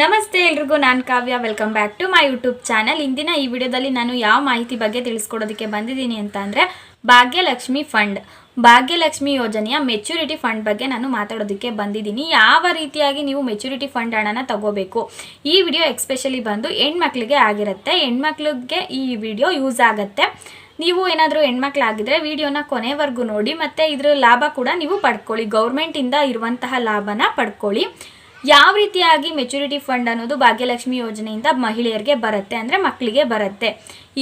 ನಮಸ್ತೆ ಎಲ್ರಿಗೂ, ನಾನು Kavya. Welcome back to my YouTube channel ಇಂದಿನ ಈ ವಿಡಿಯೋದಲ್ಲಿ ನಾನು ಯಾವ ಮಾಹಿತಿ ಬಗ್ಗೆ ತಿಳಿಸ್ಕೊಡೋದಕ್ಕೆ ಬಂದಿದ್ದೀನಿ ಅಂತ ಅಂದರೆ, ಭಾಗ್ಯಲಕ್ಷ್ಮಿ ಫಂಡ್ ಭಾಗ್ಯಲಕ್ಷ್ಮಿ ಯೋಜನೆಯ ಮೆಚುರಿಟಿ ಫಂಡ್ ಬಗ್ಗೆ ನಾನು ಮಾತಾಡೋದಕ್ಕೆ ಬಂದಿದ್ದೀನಿ. ಯಾವ ರೀತಿಯಾಗಿ ನೀವು ಮೆಚುರಿಟಿ ಫಂಡ್ ಹಣನ ತಗೋಬೇಕು? ಈ ವಿಡಿಯೋ ಎಕ್ಸ್ಪೆಷಲಿ ಬಂದು ಹೆಣ್ಮಕ್ಳಿಗೆ ಆಗಿರುತ್ತೆ. ಹೆಣ್ಮಕ್ಳಿಗೆ ಈ ವಿಡಿಯೋ ಯೂಸ್ ಆಗುತ್ತೆ. ನೀವು ಏನಾದರೂ ಹೆಣ್ಮಕ್ಳಾಗಿದ್ರೆ ವಿಡಿಯೋನ ಕೊನೆವರೆಗೂ ನೋಡಿ, ಮತ್ತು ಇದರ ಲಾಭ ಕೂಡ ನೀವು ಪಡ್ಕೊಳ್ಳಿ. ಗೌರ್ಮೆಂಟಿಂದ ಇರುವಂತಹ ಲಾಭನ ಪಡ್ಕೊಳ್ಳಿ. ಯಾವ ರೀತಿಯಾಗಿ ಮೆಚುರಿಟಿ ಫಂಡ್ ಅನ್ನೋದು ಭಾಗ್ಯಲಕ್ಷ್ಮಿ ಯೋಜನೆಯಿಂದ ಮಹಿಳೆಯರಿಗೆ ಬರುತ್ತೆ ಅಂದರೆ ಮಕ್ಕಳಿಗೆ ಬರುತ್ತೆ.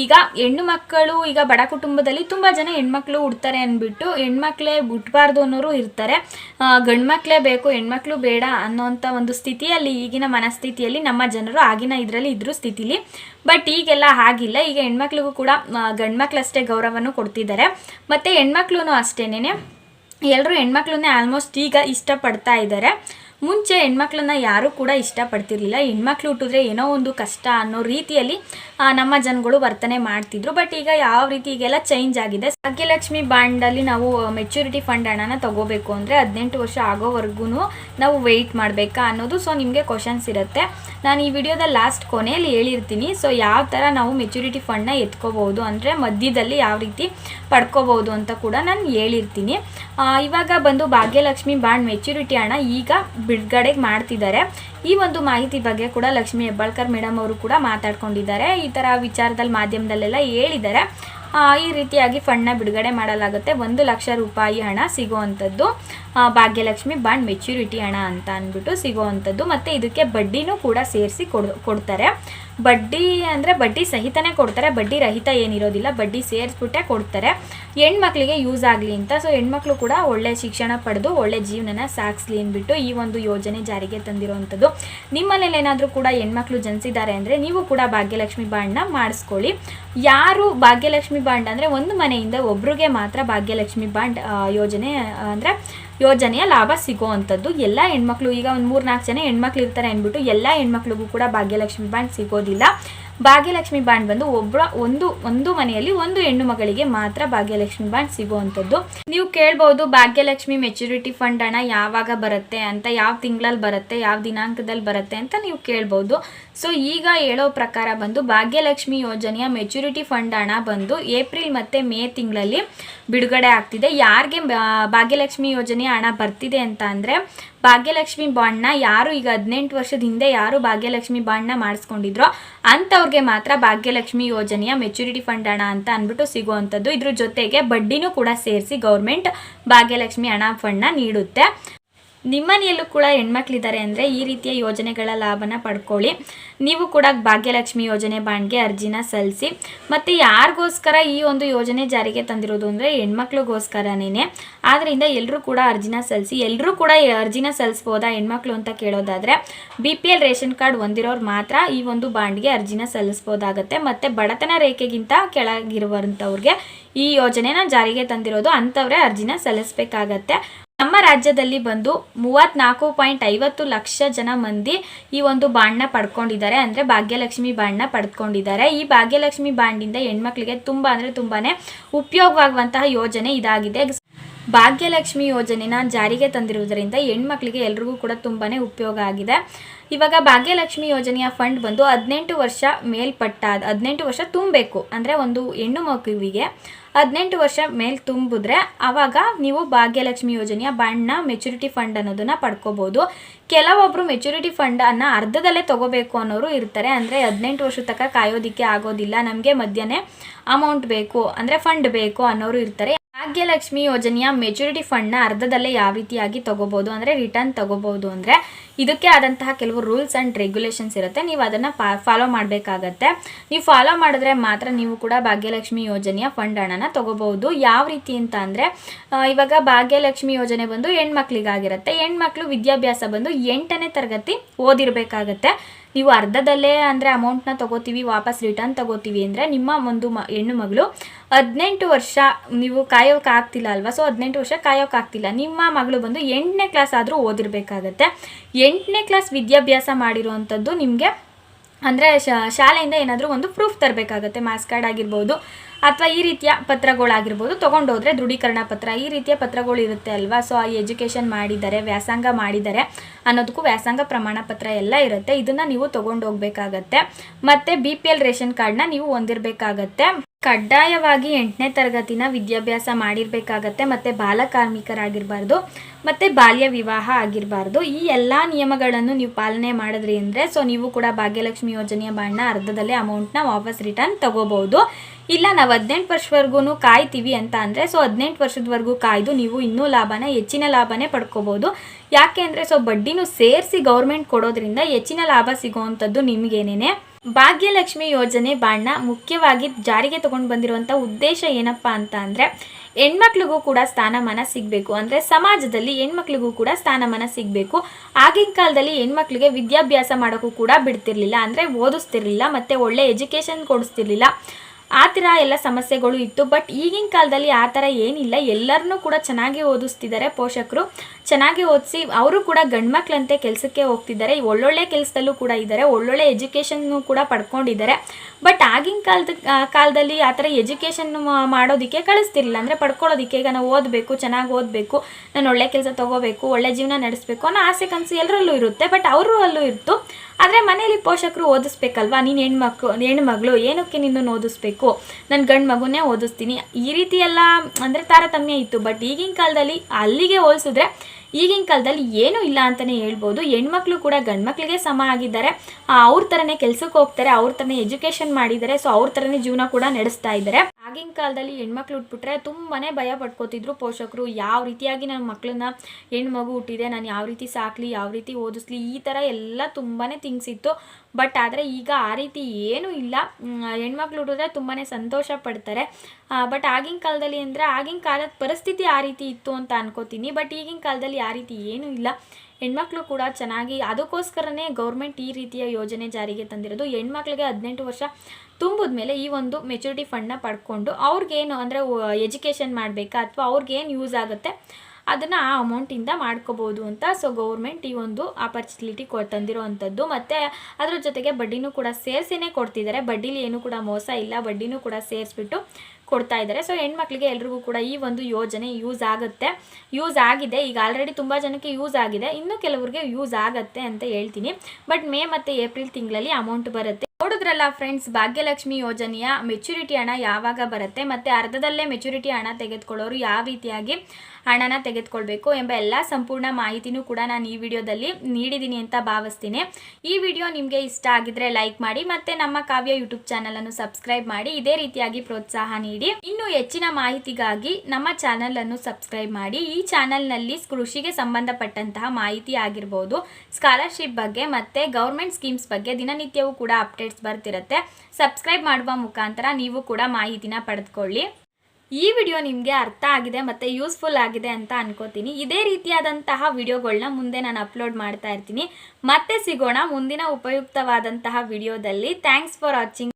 ಈಗ ಹೆಣ್ಣು ಮಕ್ಕಳು, ಈಗ ಬಡ ಕುಟುಂಬದಲ್ಲಿ ತುಂಬ ಜನ ಹೆಣ್ಮಕ್ಳು ಹುಡ್ತಾರೆ ಅಂದ್ಬಿಟ್ಟು ಹೆಣ್ಮಕ್ಳೇ ಹುಟ್ಟಬಾರ್ದು ಅನ್ನೋರು ಇರ್ತಾರೆ. ಗಂಡು ಮಕ್ಕಳೇ ಬೇಕು ಹೆಣ್ಮಕ್ಳು ಬೇಡ ಅನ್ನೋಂಥ ಒಂದು ಸ್ಥಿತಿಯಲ್ಲಿ, ಈಗಿನ ಮನಸ್ಥಿತಿಯಲ್ಲಿ ನಮ್ಮ ಜನರು ಆಗಿನ ಇದರಲ್ಲಿ ಇದ್ರೂ ಸ್ಥಿತಿಲಿ. ಬಟ್ ಈಗೆಲ್ಲ ಆಗಿಲ್ಲ ಈಗ ಹೆಣ್ಮಕ್ಳಿಗೂ ಕೂಡ ಗಂಡು ಮಕ್ಕಳಷ್ಟೇ ಗೌರವವನ್ನು ಕೊಡ್ತಿದ್ದಾರೆ. ಮತ್ತು ಹೆಣ್ಮಕ್ಳು ಅಷ್ಟೇನೆ ಎಲ್ಲರೂ ಹೆಣ್ಮಕ್ಳನ್ನೇ ಆಲ್ಮೋಸ್ಟ್ ಈಗ ಇಷ್ಟಪಡ್ತಾ ಇದ್ದಾರೆ. ಮುಂಚೆ ಹೆಣ್ಮಕ್ಳನ್ನ ಯಾರೂ ಕೂಡ ಇಷ್ಟಪಡ್ತಿರ್ಲಿಲ್ಲ. ಹೆಣ್ಮಕ್ಳು ಹುಟ್ಟಿದ್ರೆ ಏನೋ ಒಂದು ಕಷ್ಟ ಅನ್ನೋ ರೀತಿಯಲ್ಲಿ ನಮ್ಮ ಜನಗಳು ವರ್ತನೆ ಮಾಡ್ತಿದ್ರು. ಬಟ್ ಈಗ ಯಾವ ರೀತಿ ಈಗೆಲ್ಲ ಚೇಂಜ್ ಆಗಿದೆ? ಭಾಗ್ಯಲಕ್ಷ್ಮಿ ಬಾಂಡಲ್ಲಿ ನಾವು ಮೆಚುರಿಟಿ ಫಂಡ್ ಹಣನ ತಗೋಬೇಕು ಅಂದರೆ ಹದಿನೆಂಟು ವರ್ಷ ಆಗೋವರೆಗೂ ನಾವು ವೆಯ್ಟ್ ಮಾಡಬೇಕಾ ಅನ್ನೋದು ಸೊ ನಿಮಗೆ ಕ್ವಶನ್ಸ್ ಇರುತ್ತೆ. ನಾನು ಈ ವಿಡಿಯೋದ ಲಾಸ್ಟ್ ಕೊನೆಯಲ್ಲಿ ಹೇಳಿರ್ತೀನಿ. ಸೊ ಯಾವ ಥರ ನಾವು ಮೆಚುರಿಟಿ ಫಂಡ್ನ ಎತ್ಕೋಬಹುದು ಅಂದರೆ ಮಧ್ಯದಲ್ಲಿ ಯಾವ ರೀತಿ ಪಡ್ಕೋಬಹುದು ಅಂತ ಕೂಡ ನಾನು ಹೇಳಿರ್ತೀನಿ. ಇವಾಗ ಬಂದು ಭಾಗ್ಯಲಕ್ಷ್ಮಿ ಬಾಂಡ್ ಮೆಚುರಿಟಿ ಹಣ ಈಗ ಬಿಡುಗಡೆ ಮಾಡ್ತಿದ್ದಾರೆ. ಈ ಒಂದು ಮಾಹಿತಿ ಬಗ್ಗೆ ಕೂಡ ಲಕ್ಷ್ಮಿ ಹೆಬ್ಬಾಳ್ಕರ್ ಮೇಡಮ್ ಅವರು ಕೂಡ ಮಾತಾಡ್ಕೊಂಡಿದ್ದಾರೆ. ಈ ಥರ ವಿಚಾರದಲ್ಲಿ ಮಾಧ್ಯಮದಲ್ಲೆಲ್ಲ ಹೇಳಿದ್ದಾರೆ. ಈ ರೀತಿಯಾಗಿ ಫಂಡ್ನ ಬಿಡುಗಡೆ ಮಾಡಲಾಗುತ್ತೆ. ಒಂದು ಲಕ್ಷ ರೂಪಾಯಿ ಹಣ ಸಿಗುವಂಥದ್ದು. ಭಾಗ್ಯಲಕ್ಷ್ಮಿ ಬಾಂಡ್ ಮೆಚ್ಯೂರಿಟಿ ಹಣ ಅಂತ ಅಂದ್ಬಿಟ್ಟು ಸಿಗುವಂಥದ್ದು. ಮತ್ತು ಇದಕ್ಕೆ ಬಡ್ಡಿನೂ ಕೂಡ ಸೇರಿಸಿ ಕೊಡ್, ಕೊಡ್ತಾರೆ. ಬಡ್ಡಿ ಅಂದರೆ ಬಡ್ಡಿ ಸಹಿತನೇ ಕೊಡ್ತಾರೆ, ಬಡ್ಡಿ ರಹಿತ ಏನಿರೋದಿಲ್ಲ, ಬಡ್ಡಿ ಸೇರಿಸ್ಬಿಟ್ಟೆ ಕೊಡ್ತಾರೆ. ಹೆಣ್ಮಕ್ಳಿಗೆ ಯೂಸ್ ಆಗಲಿ ಅಂತ ಸೊ ಹೆಣ್ಮಕ್ಳು ಕೂಡ ಒಳ್ಳೆ ಶಿಕ್ಷಣ ಪಡೆದು, ಒಳ್ಳೆ ಜೀವನನ ಸಾಗಿಸ್ಲಿ ಅಂದ್ಬಿಟ್ಟು ಈ ಒಂದು ಯೋಜನೆ ಜಾರಿಗೆ ತಂದಿರುವಂಥದ್ದು. ನಿಮ್ಮನೇಲಿ ಏನಾದರೂ ಕೂಡ ಹೆಣ್ಮಕ್ಳು ಜನಿಸಿದ್ದಾರೆ ಅಂದರೆ ನೀವು ಕೂಡ ಭಾಗ್ಯಲಕ್ಷ್ಮಿ ಬಾಂಡ್ನ ಮಾಡಿಸ್ಕೊಳ್ಳಿ. ಯಾರು ಭಾಗ್ಯಲಕ್ಷ್ಮಿ ಬಾಂಡ್ ಅಂದರೆ ಒಂದು ಮನೆಯಿಂದ ಒಬ್ರಿಗೆ ಮಾತ್ರ ಭಾಗ್ಯಲಕ್ಷ್ಮಿ ಬಾಂಡ್ ಯೋಜನೆ, ಅಂದರೆ ಯೋಜನೆಯ ಲಾಭ ಸಿಗೋವಂಥದ್ದು. ಎಲ್ಲ ಹೆಣ್ಮಕ್ಳು ಈಗ ಒಂದು ಮೂರು ನಾಲ್ಕು ಜನ ಹೆಣ್ಮಕ್ಳು ಇರ್ತಾರೆ ಅಂದ್ಬಿಟ್ಟು ಎಲ್ಲ ಹೆಣ್ಮಕ್ಳಿಗೂ ಕೂಡ ಭಾಗ್ಯಲಕ್ಷ್ಮಿ ಬ್ಯಾಂಕ್ ಸಿಗೋದಿಲ್ಲ. ಭಾಗ್ಯಲಕ್ಷ್ಮಿ ಬಾಂಡ್ ಬಂದು ಒಬ್ಬ ಒಂದು ಒಂದು ಮನೆಯಲ್ಲಿ ಒಂದು ಹೆಣ್ಣು ಮಗಳಿಗೆ ಮಾತ್ರ ಭಾಗ್ಯಲಕ್ಷ್ಮಿ ಬಾಂಡ್ ಸಿಗುವಂಥದ್ದು. ನೀವು ಕೇಳ್ಬೋದು, ಭಾಗ್ಯಲಕ್ಷ್ಮಿ ಮೆಚುರಿಟಿ ಫಂಡ್ ಹಣ ಯಾವಾಗ ಬರುತ್ತೆ ಅಂತ, ಯಾವ ತಿಂಗಳಲ್ಲಿ ಬರುತ್ತೆ, ಯಾವ ದಿನಾಂಕದಲ್ಲಿ ಬರುತ್ತೆ ಅಂತ ನೀವು ಕೇಳ್ಬೋದು. ಸೊ, ಈಗ ಹೇಳೋ ಪ್ರಕಾರ ಬಂದು ಭಾಗ್ಯಲಕ್ಷ್ಮಿ ಯೋಜನೆಯ ಮೆಚುರಿಟಿ ಫಂಡ್ ಹಣ ಬಂದು ಏಪ್ರಿಲ್ ಮತ್ತು ಮೇ ತಿಂಗಳಲ್ಲಿ ಬಿಡುಗಡೆ ಆಗ್ತಿದೆ. ಯಾರಿಗೆ ಭಾಗ್ಯಲಕ್ಷ್ಮಿ ಯೋಜನೆಯ ಹಣ ಬರ್ತಿದೆ ಅಂತ ಅಂದರೆ ಭಾಗ್ಯಲಕ್ಷ್ಮಿ ಬಾಂಡ್ನ ಯಾರು ಈಗ ಹದಿನೆಂಟು ವರ್ಷದ ಹಿಂದೆ ಯಾರು ಭಾಗ್ಯಲಕ್ಷ್ಮಿ ಬಾಂಡ್ನ ಮಾಡಿಸ್ಕೊಂಡಿದ್ರೋ ಅಂಥವ್ರಿಗೆ ಮಾತ್ರ ಭಾಗ್ಯಲಕ್ಷ್ಮಿ ಯೋಜನೆಯ ಮೆಚುರಿಟಿ ಫಂಡ್ ಹಣ ಅಂತ ಅಂದ್ಬಿಟ್ಟು ಸಿಗುವಂಥದ್ದು. ಇದ್ರ ಜೊತೆಗೆ ಬಡ್ಡಿನೂ ಕೂಡ ಸೇರಿಸಿ ಗೌರ್ಮೆಂಟ್ ಭಾಗ್ಯಲಕ್ಷ್ಮಿ ಹಣ ಫಂಡ್ನ ನೀಡುತ್ತೆ. ನಿಮ್ಮನೆಯಲ್ಲೂ ಕೂಡ ಹೆಣ್ಮಕ್ಳಿದ್ದಾರೆ ಅಂದರೆ ಈ ರೀತಿಯ ಯೋಜನೆಗಳ ಲಾಭನ ಪಡ್ಕೊಳ್ಳಿ. ನೀವು ಕೂಡ ಭಾಗ್ಯಲಕ್ಷ್ಮಿ ಯೋಜನೆ ಬಾಂಡ್ಗೆ ಅರ್ಜಿನ ಸಲ್ಲಿಸಿ. ಮತ್ತು ಯಾರಿಗೋಸ್ಕರ ಈ ಒಂದು ಯೋಜನೆ ಜಾರಿಗೆ ತಂದಿರೋದು ಅಂದರೆ ಹೆಣ್ಮಕ್ಳಿಗೋಸ್ಕರನೇ ಆದ್ದರಿಂದ ಎಲ್ಲರೂ ಕೂಡ ಅರ್ಜಿನ ಸಲ್ಲಿಸಿ ಎಲ್ಲರೂ ಕೂಡ ಅರ್ಜಿನ ಸಲ್ಲಿಸ್ಬೋದಾ ಹೆಣ್ಮಕ್ಳು ಅಂತ ಕೇಳೋದಾದರೆ B P L ration card ಹೊಂದಿರೋರು ಮಾತ್ರ ಈ ಒಂದು ಬಾಂಡ್ಗೆ ಅರ್ಜಿನ ಸಲ್ಲಿಸ್ಬೋದಾಗತ್ತೆ. ಮತ್ತು ಬಡತನ ರೇಖೆಗಿಂತ ಕೆಳಗಿರುವಂಥವ್ರಿಗೆ ಈ ಯೋಜನೆನ ಜಾರಿಗೆ ತಂದಿರೋದು ಅಂಥವ್ರೆ ಅರ್ಜಿನ ಸಲ್ಲಿಸಬೇಕಾಗತ್ತೆ. ನಮ್ಮ ರಾಜ್ಯದಲ್ಲಿ ಬಂದು ಮೂವತ್ನಾಲ್ಕು ಪಾಯಿಂಟ್ ಐವತ್ತು ಲಕ್ಷ ಜನ ಮಂದಿ ಈ ಒಂದು ಬಾಂಡ್ನ ಪಡ್ಕೊಂಡಿದ್ದಾರೆ. ಅಂದರೆ ಭಾಗ್ಯಲಕ್ಷ್ಮಿ ಬಾಂಡ್ನ ಪಡ್ಕೊಂಡಿದ್ದಾರೆ. ಈ ಭಾಗ್ಯಲಕ್ಷ್ಮಿ ಬಾಂಡಿಂದ ಹೆಣ್ಮಕ್ಳಿಗೆ ತುಂಬ ಅಂದರೆ ತುಂಬಾ ಉಪಯೋಗವಾಗುವಂತಹ ಯೋಜನೆ ಇದಾಗಿದೆ. ಭಾಗ್ಯಲಕ್ಷ್ಮಿ ಯೋಜನೆನ ಜಾರಿಗೆ ತಂದಿರುವುದರಿಂದ ಹೆಣ್ಮಕ್ಳಿಗೆ ಎಲ್ರಿಗೂ ಕೂಡ ತುಂಬಾ ಉಪಯೋಗ ಆಗಿದೆ. ಇವಾಗ ಭಾಗ್ಯಲಕ್ಷ್ಮಿ ಯೋಜನೆಯ ಫಂಡ್ ಬಂದು ಹದಿನೆಂಟು ವರ್ಷ ಮೇಲ್ಪಟ್ಟ, ಹದಿನೆಂಟು ವರ್ಷ ತುಂಬಬೇಕು. ಅಂದರೆ ಒಂದು ಹೆಣ್ಣು ಮಗುವಿಗೆ ಹದಿನೆಂಟು ವರ್ಷ ಮೇಲೆ ತುಂಬಿದ್ರೆ ಆವಾಗ ನೀವು ಭಾಗ್ಯಲಕ್ಷ್ಮಿ ಯೋಜನೆಯ ಬಾಂಡ್ನ ಮೆಚುರಿಟಿ ಫಂಡ್ ಅನ್ನೋದನ್ನು ಪಡ್ಕೋಬೋದು. ಕೆಲವೊಬ್ಬರು ಮೆಚುರಿಟಿ ಫಂಡನ್ನು ಅರ್ಧದಲ್ಲೇ ತಗೋಬೇಕು ಅನ್ನೋರು ಇರ್ತಾರೆ. ಅಂದರೆ ಹದಿನೆಂಟು ವರ್ಷದ ತನಕ ಕಾಯೋದಿಕ್ಕೆ ಆಗೋದಿಲ್ಲ. ನಮಗೆ ಮಧ್ಯಾಹ್ನ ಅಮೌಂಟ್ ಬೇಕು, ಅಂದರೆ ಫಂಡ್ ಬೇಕು ಅನ್ನೋರು ಇರ್ತಾರೆ. ಭಾಗ್ಯಲಕ್ಷ್ಮಿ ಯೋಜನೆಯ ಮೆಚುರಿಟಿ ಫಂಡ್ನ ಅರ್ಧದಲ್ಲೇ ಯಾವ ರೀತಿಯಾಗಿ ತಗೋಬೋದು ಅಂದರೆ ರಿಟರ್ನ್ ತಗೋಬೋದು ಅಂದರೆ ಇದಕ್ಕೆ ಆದಂತಹ ಕೆಲವು ರೂಲ್ಸ್ ಆ್ಯಂಡ್ ರೆಗ್ಯುಲೇಷನ್ಸ್ ಇರುತ್ತೆ. ನೀವು ಅದನ್ನು ಫಾಲೋ ಮಾಡಬೇಕಾಗತ್ತೆ. ನೀವು ಫಾಲೋ ಮಾಡಿದ್ರೆ ಮಾತ್ರ ನೀವು ಕೂಡ ಭಾಗ್ಯಲಕ್ಷ್ಮಿ ಯೋಜನೆಯ ಫಂಡ್ ಹಣನ ತೊಗೋಬಹುದು. ಯಾವ ರೀತಿ ಅಂತ ಅಂದರೆ ಇವಾಗ ಭಾಗ್ಯಲಕ್ಷ್ಮಿ ಯೋಜನೆ ಬಂದು ಹೆಣ್ಮಕ್ಳಿಗಾಗಿರುತ್ತೆ. ಹೆಣ್ಮಕ್ಳು ವಿದ್ಯಾಭ್ಯಾಸ ಬಂದು ಎಂಟನೇ ತರಗತಿ ಓದಿರಬೇಕಾಗತ್ತೆ. ನೀವು ಅರ್ಧದಲ್ಲೇ ಅಂದರೆ ಅಮೌಂಟ್ನ ತೊಗೋತೀವಿ, ವಾಪಸ್ ರಿಟರ್ನ್ ತೊಗೋತೀವಿ ಅಂದರೆ ನಿಮ್ಮ ಒಂದು ಮ, ಹೆಣ್ಣು ಮಗಳು ಹದಿನೆಂಟು ವರ್ಷ ನೀವು ಕಾಯೋಕೆ ಆಗ್ತಿಲ್ಲ ಅಲ್ವಾ? ಸೊ ಹದಿನೆಂಟು ವರ್ಷ ಕಾಯೋಕ್ಕಾಗ್ತಿಲ್ಲ ನಿಮ್ಮ ಮಗಳು ಬಂದು ಎಂಟನೇ ಕ್ಲಾಸ್ ಆದರೂ ಓದಿರಬೇಕಾಗತ್ತೆ. ಎಂಟನೇ ಕ್ಲಾಸ್ ವಿದ್ಯಾಭ್ಯಾಸ ಮಾಡಿರುವಂಥದ್ದು ನಿಮಗೆ, ಅಂದರೆ ಶಾಲೆಯಿಂದ ಏನಾದರೂ ಒಂದು ಪ್ರೂಫ್ ತರಬೇಕಾಗತ್ತೆ ಮಾಸ್ ಕಾರ್ಡ್ ಆಗಿರ್ಬೋದು, ಅಥವಾ ಈ ರೀತಿಯ ಪತ್ರಗಳಾಗಿರ್ಬೋದು, ತೊಗೊಂಡೋದ್ರೆ ದೃಢೀಕರಣ ಪತ್ರ. ಈ ರೀತಿಯ ಪತ್ರಗಳು ಇರುತ್ತೆ ಅಲ್ವಾ? ಸೊ ಆ ಎಜುಕೇಷನ್ ಮಾಡಿದ್ದಾರೆ ವ್ಯಾಸಂಗ ಮಾಡಿದ್ದಾರೆ ಅನ್ನೋದಕ್ಕೂ ವ್ಯಾಸಂಗ ಪ್ರಮಾಣ ಪತ್ರ ಎಲ್ಲ ಇರುತ್ತೆ. ಇದನ್ನು ನೀವು ತೊಗೊಂಡು ಹೋಗಬೇಕಾಗತ್ತೆ ಮತ್ತು ಬಿ ಪಿ ಎಲ್ ರೇಷನ್ ಕಾರ್ಡ್ನ ನೀವು ಹೊಂದಿರಬೇಕಾಗತ್ತೆ. ಕಡ್ಡಾಯವಾಗಿ ಎಂಟನೇ ತರಗತಿನ ವಿದ್ಯಾಭ್ಯಾಸ ಮಾಡಿರಬೇಕಾಗತ್ತೆ, ಮತ್ತು ಬಾಲಕಾರ್ಮಿಕರಾಗಿರಬಾರ್ದು, ಮತ್ತು ಬಾಲ್ಯ ವಿವಾಹ ಆಗಿರಬಾರ್ದು. ಈ ಎಲ್ಲ ನಿಯಮಗಳನ್ನು ನೀವು ಪಾಲನೆ ಮಾಡಿದ್ರಿ ಅಂದರೆ ಸೊ ನೀವು ಕೂಡ ಭಾಗ್ಯಲಕ್ಷ್ಮಿ ಯೋಜನೆಯ ಬಾಂಡ್ನ ಅರ್ಧದಲ್ಲೇ ಅಮೌಂಟ್ನ ವಾಪಸ್ ರಿಟರ್ನ್ ತಗೋಬೋದು ಇಲ್ಲ, ನಾವು ಹದಿನೆಂಟು ವರ್ಷವರೆಗೂ ಕಾಯ್ತೀವಿ ಅಂತ ಅಂದರೆ ಸೊ ಹದಿನೆಂಟು ವರ್ಷದವರೆಗೂ ಕಾಯ್ದು ನೀವು ಇನ್ನೂ ಲಾಭನ, ಹೆಚ್ಚಿನ ಲಾಭನೇ ಪಡ್ಕೋಬೋದು ಯಾಕೆ ಅಂದರೆ ಸೊ ಬಡ್ಡಿನೂ ಸೇರಿಸಿ ಗೌರ್ಮೆಂಟ್ ಕೊಡೋದ್ರಿಂದ ಹೆಚ್ಚಿನ ಲಾಭ ಸಿಗೋವಂಥದ್ದು ನಿಮಗೇನೇನೆ. ಭಾಗ್ಯಲಕ್ಷ್ಮಿ ಯೋಜನೆ ಬಾಣ್ಣ ಮುಖ್ಯವಾಗಿ ಜಾರಿಗೆ ತಗೊಂಡು ಬಂದಿರುವಂಥ ಉದ್ದೇಶ ಏನಪ್ಪ ಅಂತ ಅಂದರೆ ಹೆಣ್ಮಕ್ಳಿಗೂ ಕೂಡ ಸ್ಥಾನಮಾನ ಸಿಗಬೇಕು. ಅಂದರೆ ಸಮಾಜದಲ್ಲಿ ಹೆಣ್ಮಕ್ಳಿಗೂ ಕೂಡ ಸ್ಥಾನಮಾನ ಸಿಗಬೇಕು. ಆಗಿನ ಕಾಲದಲ್ಲಿ ಹೆಣ್ಮಕ್ಳಿಗೆ ವಿದ್ಯಾಭ್ಯಾಸ ಮಾಡೋಕ್ಕೂ ಕೂಡ ಬಿಡ್ತಿರ್ಲಿಲ್ಲ. ಅಂದರೆ ಓದಿಸ್ತಿರ್ಲಿಲ್ಲ, ಮತ್ತು ಒಳ್ಳೆ ಎಜುಕೇಷನ್ ಕೊಡಿಸ್ತಿರ್ಲಿಲ್ಲ. ಆ ಥರ ಎಲ್ಲ ಸಮಸ್ಯೆಗಳು ಇತ್ತು. ಬಟ್ ಈಗಿನ ಕಾಲದಲ್ಲಿ ಆ ಥರ ಏನಿಲ್ಲ. ಎಲ್ಲರನ್ನೂ ಕೂಡ ಚೆನ್ನಾಗಿ ಓದಿಸ್ತಿದ್ದಾರೆ ಪೋಷಕರು. ಚೆನ್ನಾಗಿ ಓದಿಸಿ ಅವರು ಕೂಡ ಗಂಡ್ಮಕ್ಳಂತೆ ಕೆಲಸಕ್ಕೆ ಹೋಗ್ತಿದ್ದಾರೆ. ಒಳ್ಳೊಳ್ಳೆ ಕೆಲಸದಲ್ಲೂ ಕೂಡ ಇದ್ದಾರೆ. ಒಳ್ಳೊಳ್ಳೆ ಎಜುಕೇಷನ್ನು ಕೂಡ ಪಡ್ಕೊಂಡಿದ್ದಾರೆ. ಬಟ್ ಆಗಿನ ಕಾಲದ ಕಾಲದಲ್ಲಿ ಆ ಥರ ಎಜುಕೇಷನ್ ಮಾಡೋದಕ್ಕೆ ಕಳಿಸ್ತಿರ್ಲಿಲ್ಲ. ಅಂದರೆ ಪಡ್ಕೊಳ್ಳೋದಕ್ಕೆ ಈಗ ನಾವು ಓದಬೇಕು, ಚೆನ್ನಾಗಿ ಓದಬೇಕು, ನಾನು ಒಳ್ಳೆ ಕೆಲಸ ತೊಗೋಬೇಕು, ಒಳ್ಳೆ ಜೀವನ ನಡೆಸಬೇಕು ಅನ್ನೋ ಆಸೆ, ಕನಸು ಎಲ್ಲರಲ್ಲೂ ಇರುತ್ತೆ. ಬಟ್ ಅವರು ಅಲ್ಲೂ ಇತ್ತು ಆದರೆ ಮನೆಯಲ್ಲಿ ಪೋಷಕರು ಓದಿಸ್ಬೇಕಲ್ವಾ? ನೀನು ಹೆಣ್ಮಕ್ಳು ಹೆಣ್ಮಗಳು ಏನಕ್ಕೆ ನಿನ್ನನ್ನು ಓದಿಸ್ಬೇಕು? ನನ್ನ ಗಂಡು ಮಗುನೇ ಓದಿಸ್ತೀನಿ. ಈ ರೀತಿ ಎಲ್ಲ ಅಂದರೆ ತಾರತಮ್ಯ ಇತ್ತು. ಬಟ್ ಈಗಿನ ಕಾಲದಲ್ಲಿ ಅಲ್ಲಿಗೆ ಹೋಲಿಸಿದ್ರೆ ಈಗಿನ ಕಾಲದಲ್ಲಿ ಏನೂ ಇಲ್ಲ ಅಂತಲೇ ಹೇಳ್ಬೋದು. ಹೆಣ್ಮಕ್ಳು ಕೂಡ ಗಂಡ್ಮಕ್ಳಿಗೆ ಸಮ ಆಗಿದ್ದಾರೆ. ಅವ್ರ ಥರನೇ ಕೆಲಸಕ್ಕೆ ಹೋಗ್ತಾರೆ, ಅವ್ರ ಥರನೇ ಎಜುಕೇಷನ್ ಮಾಡಿದ್ದಾರೆ. ಸೊ ಅವ್ರ ಥರನೇ ಜೀವನ ಕೂಡ ನಡೆಸ್ತಾ ಇದ್ದಾರೆ. ಆಗಿನ ಕಾಲದಲ್ಲಿ ಹೆಣ್ಮಕ್ಳು ಹುಟ್ಬಿಟ್ರೆ ತುಂಬಾನೇ ಭಯ ಪಡ್ಕೋತಿದ್ರು ಪೋಷಕರು. ಯಾವ ರೀತಿಯಾಗಿ ನನ್ನ ಮಕ್ಕಳನ್ನ ಹೆಣ್ಮಗು ಹುಟ್ಟಿದೆ, ನಾನು ಯಾವ ರೀತಿ ಸಾಕಲಿ, ಯಾವ ರೀತಿ ಓದಿಸ್ಲಿ, ಈ ಥರ ಎಲ್ಲ ತುಂಬಾ ಥಿಂಗ್ಸ್ ಇತ್ತು. ಬಟ್ ಆದರೆ ಈಗ ಆ ರೀತಿ ಏನೂ ಇಲ್ಲ. ಹೆಣ್ಮಕ್ಳು ಹುಟ್ಟಿದ್ರೆ ತುಂಬಾ ಸಂತೋಷ ಪಡ್ತಾರೆ. ಬಟ್ ಆಗಿನ ಕಾಲದಲ್ಲಿ ಅಂದರೆ ಆಗಿನ ಕಾಲದ ಪರಿಸ್ಥಿತಿ ಆ ರೀತಿ ಇತ್ತು ಅಂತ ಅನ್ಕೋತೀನಿ. ಬಟ್ ಈಗಿನ ಕಾಲದಲ್ಲಿ ಆ ರೀತಿ ಏನೂ ಇಲ್ಲ. ಹೆಣ್ಮಕ್ಳು ಕೂಡ ಚೆನ್ನಾಗಿ ಅದಕ್ಕೋಸ್ಕರನೇ ಗೌರ್ಮೆಂಟ್ ಈ ರೀತಿಯ ಯೋಜನೆ ಜಾರಿಗೆ ತಂದಿರೋದು. ಹೆಣ್ಮಕ್ಳಿಗೆ ಹದಿನೆಂಟು ವರ್ಷ ತುಂಬಿದ ಮೇಲೆ ಈ ಒಂದು ಮೆಚುರಿಟಿ ಫಂಡ್ನ ಪಡ್ಕೊಂಡು ಅವ್ರಿಗೇನು ಅಂದರೆ ಎಜುಕೇಷನ್ ಮಾಡಬೇಕಾ ಅಥವಾ ಅವ್ರಿಗೇನು ಯೂಸ್ ಆಗುತ್ತೆ ಅದನ್ನು ಆ ಅಮೌಂಟಿಂದ ಮಾಡ್ಕೋಬೋದು ಅಂತ ಸೊ ಗೌರ್ಮೆಂಟ್ ಈ ಒಂದು ಆಪರ್ಚುನಿಟಿ ಕೊ ತಂದಿರೋ ಅಂಥದ್ದು ಮತ್ತು ಅದ್ರ ಜೊತೆಗೆ ಬಡ್ಡಿನೂ ಕೂಡ ಸೇರಿಸಿನೇ ಕೊಡ್ತಿದ್ದಾರೆ. ಬಡ್ಡಿಲಿ ಏನೂ ಕೂಡ ಮೋಸ ಇಲ್ಲ. ಬಡ್ಡಿನೂ ಕೂಡ ಸೇರಿಸ್ಬಿಟ್ಟು ಕೊಡ್ತಾ ಇದ್ದಾರೆ. ಸೊ ಹೆಣ್ಮಕ್ಳಿಗೆ ಎಲ್ರಿಗೂ ಕೂಡ ಈ ಒಂದು ಯೋಜನೆ ಯೂಸ್ ಆಗುತ್ತೆ. ಯೂಸ್ ಆಗಿದೆ. ಈಗ ಆಲ್ರೆಡಿ ತುಂಬ ಜನಕ್ಕೆ ಯೂಸ್ ಆಗಿದೆ. ಇನ್ನೂ ಕೆಲವ್ರಿಗೆ ಯೂಸ್ ಆಗತ್ತೆ ಅಂತ ಹೇಳ್ತೀನಿ. ಬಟ್ ಮೇ ಮತ್ತು ಏಪ್ರಿಲ್ ತಿಂಗಳಲ್ಲಿ ಅಮೌಂಟ್ ಬರುತ್ತೆ. ನೋಡಿದ್ರಲ್ಲ ಫ್ರೆಂಡ್ಸ್ ಭಾಗ್ಯಲಕ್ಷ್ಮಿ ಯೋಜನೆಯ ಮೆಚುರಿಟಿ ಹಣ ಯಾವಾಗ ಬರುತ್ತೆ? ಮತ್ತು ಅರ್ಧದಲ್ಲೇ ಮೆಚುರಿಟಿ ಹಣ ತೆಗೆದುಕೊಳ್ಳೋರು ಯಾವ ರೀತಿಯಾಗಿ ಹಣನ ತೆಗೆದುಕೊಳ್ಬೇಕು ಎಂಬ ಎಲ್ಲ ಸಂಪೂರ್ಣ ಮಾಹಿತಿನೂ ಕೂಡ ನಾನು ಈ ವಿಡಿಯೋದಲ್ಲಿ ನೀಡಿದ್ದೀನಿ ಅಂತ ಭಾವಿಸ್ತೀನಿ. ಈ ವಿಡಿಯೋ ನಿಮಗೆ ಇಷ್ಟ ಆಗಿದ್ರೆ ಲೈಕ್ ಮಾಡಿ, ಮತ್ತು ನಮ್ಮ ಕಾವ್ಯ ಯೂಟ್ಯೂಬ್ ಚಾನಲನ್ನು ಸಬ್ಸ್ಕ್ರೈಬ್ ಮಾಡಿ. ಇದೇ ರೀತಿಯಾಗಿ ಪ್ರೋತ್ಸಾಹ ನೀಡಿ. ಇನ್ನು ಹೆಚ್ಚಿನ ಮಾಹಿತಿಗಾಗಿ ನಮ್ಮ ಚಾನೆಲ್ ಅನ್ನು ಸಬ್ಸ್ಕ್ರೈಬ್ ಮಾಡಿ. ಈ ಚಾನೆಲ್ನಲ್ಲಿ ಕೃಷಿಗೆ ಸಂಬಂಧಪಟ್ಟಂತಹ ಮಾಹಿತಿ ಆಗಿರ್ಬೋದು ಸ್ಕಾಲರ್ಶಿಪ್ ಬಗ್ಗೆ ಮತ್ತೆ ಗೌರ್ಮೆಂಟ್ ಸ್ಕೀಮ್ಸ್ ಬಗ್ಗೆ ದಿನನಿತ್ಯವೂ ಕೂಡ ಅಪ್ಡೇಟ್ಸ್ ಬರ್ತಿರುತ್ತೆ. ಸಬ್ಸ್ಕ್ರೈಬ್ ಮಾಡುವ ಮುಖಾಂತರ ನೀವು ಕೂಡ ಮಾಹಿತಿನ ಪಡೆದುಕೊಳ್ಳಿ. ಈ ವಿಡಿಯೋ ನಿಮಗೆ ಅರ್ಥ ಆಗಿದೆ ಮತ್ತು ಯೂಸ್ಫುಲ್ ಆಗಿದೆ ಅಂತ ಅನ್ಕೋತೀನಿ. ಇದೇ ರೀತಿಯಾದಂತಹ ವಿಡಿಯೋಗಳನ್ನ ಮುಂದೆ ನಾನು ಅಪ್ಲೋಡ್ ಮಾಡ್ತಾ ಇರ್ತೀನಿ. ಮತ್ತೆ ಸಿಗೋಣ ಮುಂದಿನ ಉಪಯುಕ್ತವಾದಂತಹ ವಿಡಿಯೋದಲ್ಲಿ ಥ್ಯಾಂಕ್ಸ್ ಫಾರ್ ವಾಚಿಂಗ್